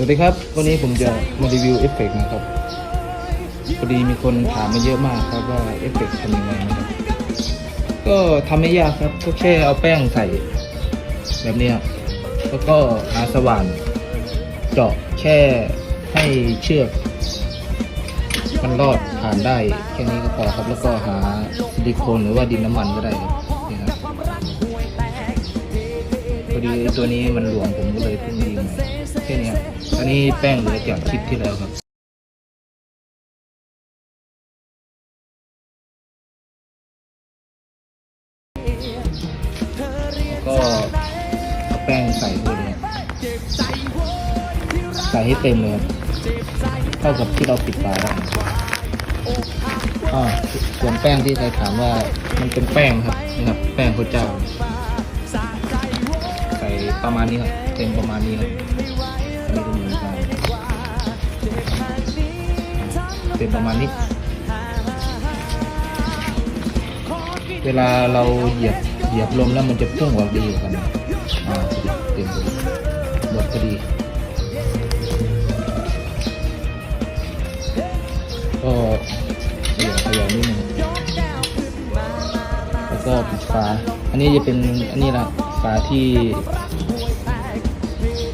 สวัสดีครับ วันนี้ผมจะมารีวิวเอฟเฟกต์นะครับพอดีมีคนถามมาเยอะมากครับว่าเอฟเฟกต์ทำยังไงนะครับ ก็ทำไม่ยากครับ ก็แค่เอาแป้งใส่ แบบเนี้ยแล้วก็หาสว่าน เจาะแค่ให้เชือก มันรอดผ่านได้แค่นี้ก็พอครับ แล้วก็หาซิลิโคนหรือว่าดินน้ำมันก็ได้ครับ อดีตัวนี้มันหลวมผมก็เลยเพิ่งยิงมาแค่นี้อันนี้แป้งเหลือจากคลิปที่แล้วครับแล้วก็เอาแป้งใส่ด้วยเลยครับใส่ให้เต็มเลยครับเท่ากับที่เราปิดฝาได้อ่าส่วนแป้งที่ใครถามว่ามันเป็นแป้งครับนี่ครับ แป้งข้าวเจ้า ประมาณนี้ครับเต็มประมาณนี้ครับอันนี้ก็เหมือนกันเต็มประมาณนี้ เวลาเราเหยียบเหยียบลมแล้วมันจะพุ่งออกดีกันอ่าเต็มหมดพอดีก็เดี๋ยวขยายนิดนึงแล้วก็ปิดฝาอันนี้จะเป็นอันนี้ละ ฝาที่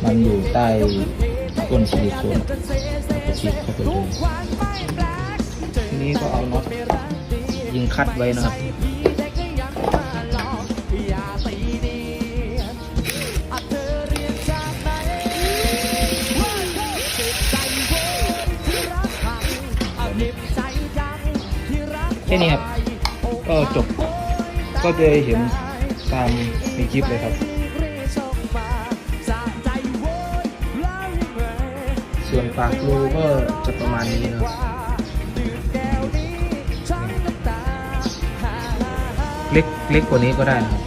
มันอยู่ใต้ก้นซิลิโคนกระชิบเข้าไปเลยทีนี้ก็เอาน็อตยิงคัดไว้นะครับแค่นี้ครับ ก็จบ ก็จะเห็น ตามในคลิปเลยครับ ส่วนปากรูก็จะประมาณนี้นะครับเล็กเล็กกว่านี้ก็ได้นะครับ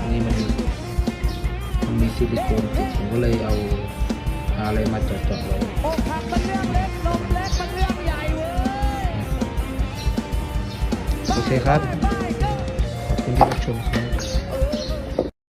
อันนี้มันมันมีซิลิโคนติดผมก็เลยเอาอะไรมาจาะๆไว้โอเคครับขอบคุณที่รับชมครับ